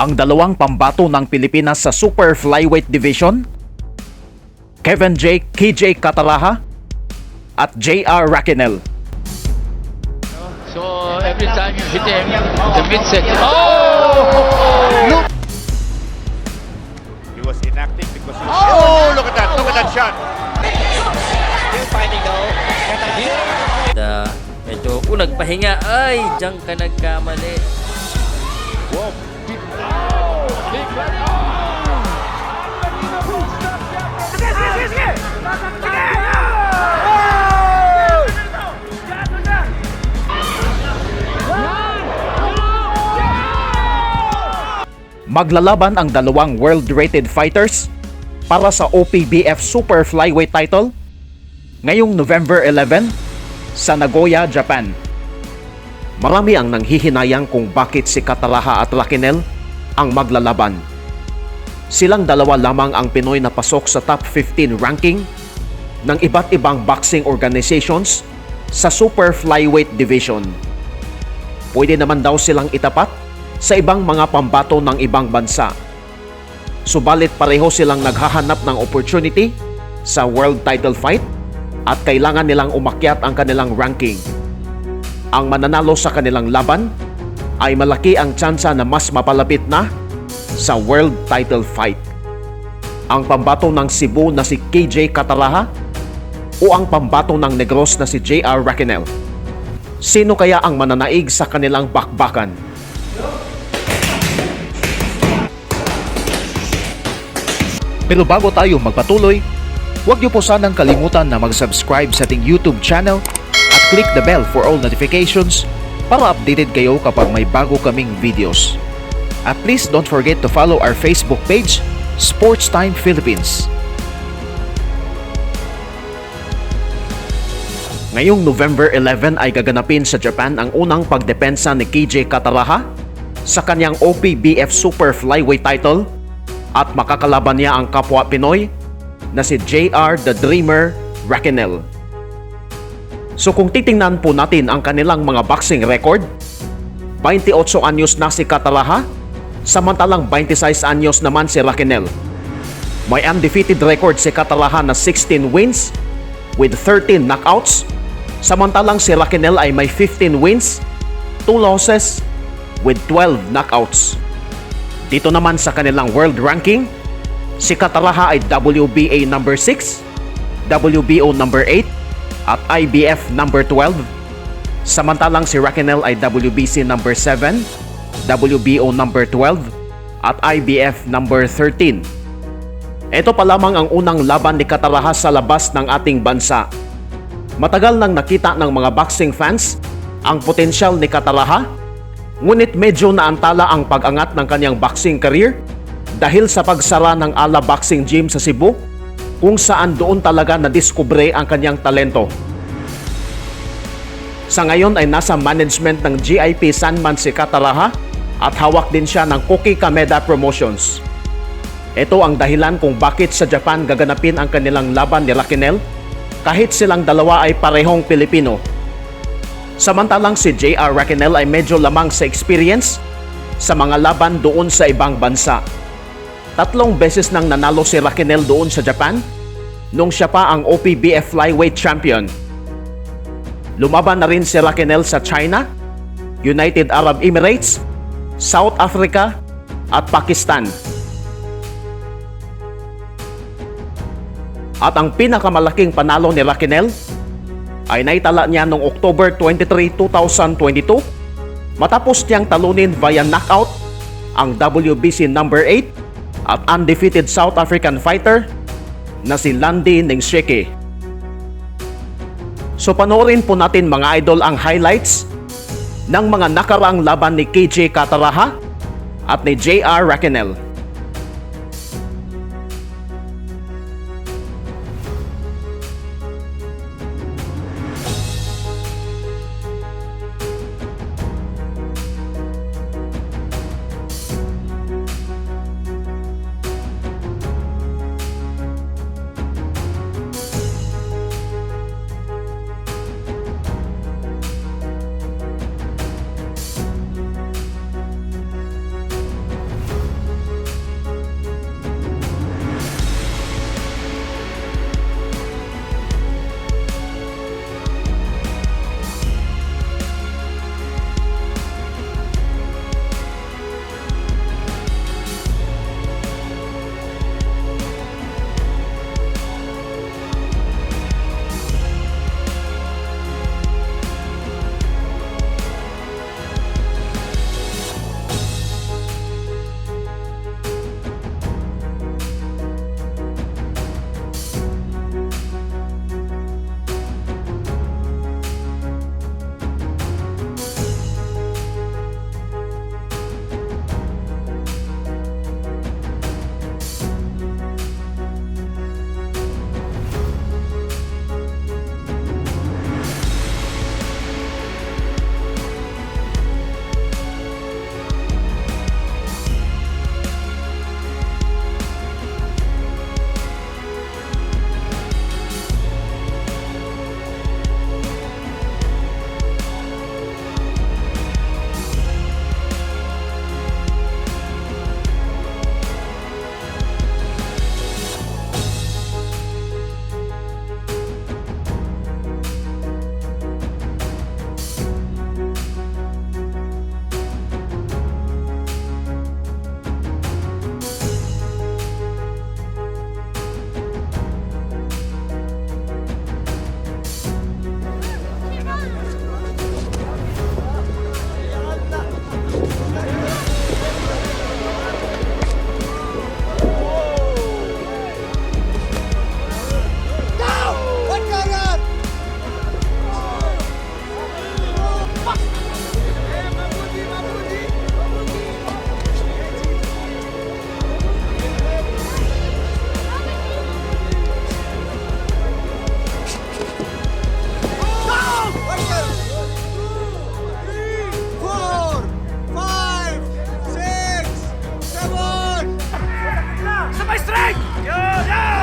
ang dalawang pambato ng Pilipinas sa Super Flyweight Division, Kevin J. KJ Catalaha at JR Rakinel. So every time you hit him, the midset. Oh! He was inactive because he Oh, look at that. Look at that shot. Da, medyo kung nagpahinga, ay, diyan ka nagkamali. Whoa. Maglalaban ang dalawang world-rated fighters para sa OPBF Super Flyweight title ngayong November 11 sa Nagoya, Japan. Marami ang nanghihinayang kung bakit si Catalaha at Lakinel ang maglalaban. Silang dalawa lamang ang Pinoy na pasok sa top 15 ranking ng iba't ibang boxing organizations sa Super Flyweight Division. Pwede naman daw silang itapat sa ibang mga pambato ng ibang bansa. Subalit pareho silang naghahanap ng opportunity sa world title fight at kailangan nilang umakyat ang kanilang ranking. Ang mananalo sa kanilang laban ay malaki ang tsansa na mas mapalapit na sa world title fight. Ang pambato ng Cebu na si KJ Catalaha o ang pambato ng Negros na si JR Rakinel. Sino kaya ang mananaig sa kanilang bakbakan? Pero bago tayo magpatuloy, huwag niyo po sanang kalimutan na mag-subscribe sa ating YouTube channel at click the bell for all notifications para updated kayo kapag may bago kaming videos. At please don't forget to follow our Facebook page, Sports Time Philippines. Ngayong November 11 ay gaganapin sa Japan ang unang pagdepensa ni KJ Catalaha sa kanyang OPBF Super Flyweight title at makakalaban niya ang kapwa Pinoy na si JR The Dreamer Rakinel. So kung titingnan po natin ang kanilang mga boxing record, 28 anyos na si Catalaha, samantalang 26 anyos naman si Rakinel. May undefeated record si Catalaha na 16 wins with 13 knockouts, samantalang si Rakinel ay may 15 wins, 2 losses with 12 knockouts. Dito naman sa kanilang world ranking, si Catalaha ay WBA number 6, WBO number 8, at IBF number 12. Samantalang si Rakinel ay WBC number 7, WBO number 12, at IBF number 13. Ito pa lamang ang unang laban ni Catalaha sa labas ng ating bansa. Matagal nang nakita ng mga boxing fans ang potensyal ni Catalaha Ngunit medyo naantala ang pag-angat ng kanyang boxing career dahil sa pagsara ng Ala Boxing Gym sa Cebu kung saan doon talaga nadiskubre ang kanyang talento. Sa ngayon ay nasa management ng GIP Sanman si Catalaha at hawak din siya ng Koki Kameda Promotions. Ito ang dahilan kung bakit sa Japan gaganapin ang kanilang laban ni Rakinel kahit silang dalawa ay parehong Pilipino. Samantalang si JR Rakinel ay medyo lamang sa experience sa mga laban doon sa ibang bansa. Tatlong beses nang nanalo si Rakinel doon sa Japan nung siya pa ang OPBF Flyweight Champion. Lumaban na rin si Rakinel sa China, United Arab Emirates, South Africa at Pakistan. At ang pinakamalaking panalo ni Rakinel ay naitala niya noong October 23, 2022 matapos niyang talunin via knockout ang WBC number 8 at undefeated South African fighter na si Landy Ningsheke. So panoorin po natin mga idol ang highlights ng mga nakaraang laban ni KJ Cataraha at ni JR Rakinel. Yeah! yeah!